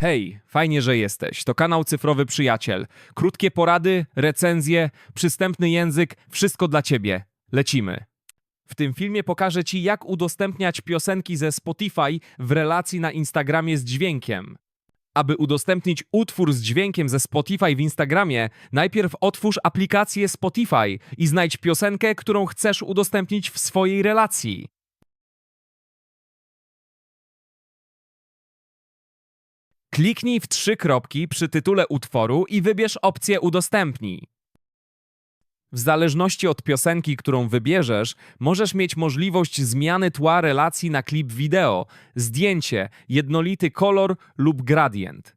Hej, fajnie, że jesteś. To kanał Cyfrowy Przyjaciel. Krótkie porady, recenzje, przystępny język, wszystko dla ciebie. Lecimy. W tym filmie pokażę ci, jak udostępniać piosenki ze Spotify w relacji na Instagramie z dźwiękiem. Aby udostępnić utwór z dźwiękiem ze Spotify w Instagramie, najpierw otwórz aplikację Spotify i znajdź piosenkę, którą chcesz udostępnić w swojej relacji. Kliknij w trzy kropki przy tytule utworu i wybierz opcję Udostępnij. W zależności od piosenki, którą wybierzesz, możesz mieć możliwość zmiany tła relacji na klip wideo, zdjęcie, jednolity kolor lub gradient.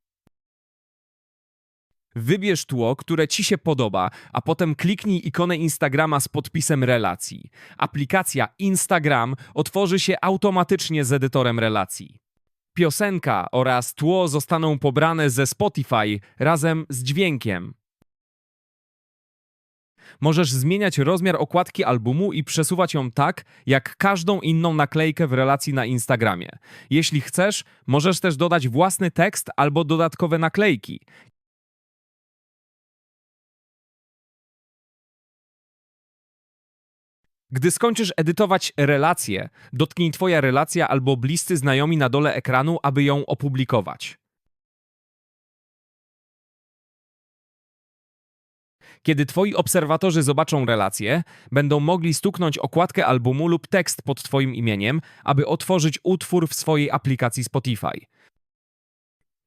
Wybierz tło, które Ci się podoba, a potem kliknij ikonę Instagrama z podpisem relacji. Aplikacja Instagram otworzy się automatycznie z edytorem relacji. Piosenka oraz tło zostaną pobrane ze Spotify razem z dźwiękiem. Możesz zmieniać rozmiar okładki albumu i przesuwać ją tak, jak każdą inną naklejkę w relacji na Instagramie. Jeśli chcesz, możesz też dodać własny tekst albo dodatkowe naklejki. Gdy skończysz edytować relację, dotknij Twoja relacja albo bliscy znajomi na dole ekranu, aby ją opublikować. Kiedy Twoi obserwatorzy zobaczą relację, będą mogli stuknąć okładkę albumu lub tekst pod Twoim imieniem, aby otworzyć utwór w swojej aplikacji Spotify.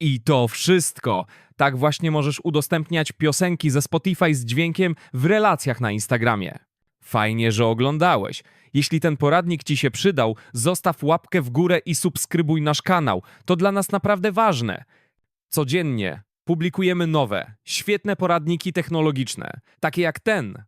I to wszystko. Tak właśnie możesz udostępniać piosenki ze Spotify z dźwiękiem w relacjach na Instagramie. Fajnie, że oglądałeś. Jeśli ten poradnik Ci się przydał, zostaw łapkę w górę i subskrybuj nasz kanał. To dla nas naprawdę ważne. Codziennie publikujemy nowe, świetne poradniki technologiczne, takie jak ten.